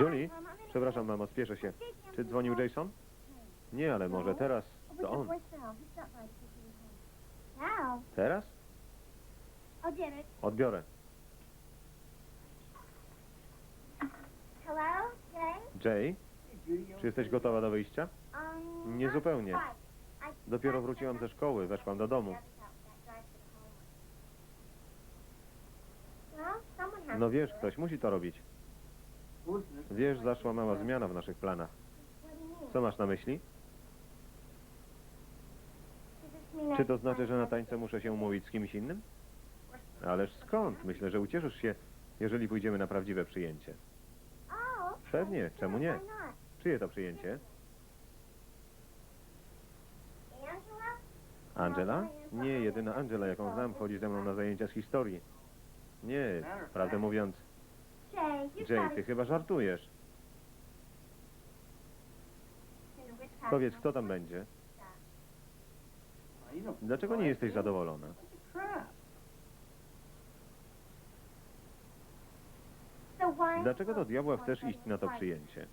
Julie? Przepraszam, mamo, spieszę się. Czy dzwonił Jason? Nie, ale może teraz to on. Teraz? Odbiorę. Jay? Czy jesteś gotowa do wyjścia? Nie zupełnie. Dopiero wróciłam ze szkoły, weszłam do domu. No wiesz, ktoś musi to robić. Wiesz, zaszła mała zmiana w naszych planach. Co masz na myśli? Czy to znaczy, że na tańce muszę się umówić z kimś innym? Ależ skąd? Myślę, że ucieszysz się, jeżeli pójdziemy na prawdziwe przyjęcie. Pewnie, czemu nie? Czyje to przyjęcie? Angela? Nie, jedyna Angela, jaką znam, chodzi ze mną na zajęcia z historii. Nie, prawdę mówiąc, Jay, ty chyba żartujesz. Powiedz, kto tam będzie? Dlaczego nie jesteś zadowolona? Dlaczego do diabła chcesz iść na to przyjęcie?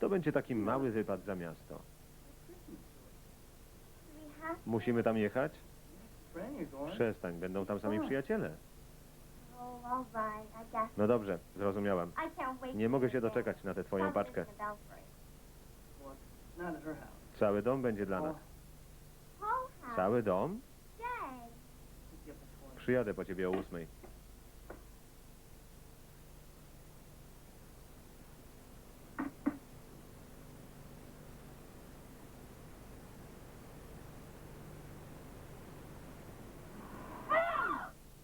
To będzie taki mały wypad za miasto. Musimy tam jechać? Przestań, będą tam sami przyjaciele. No dobrze, zrozumiałam. I can't wait Nie to mogę się doczekać na tę twoją paczkę. Cały dom będzie dla nas. Whole house. Cały dom? Przyjadę po ciebie o ósmej.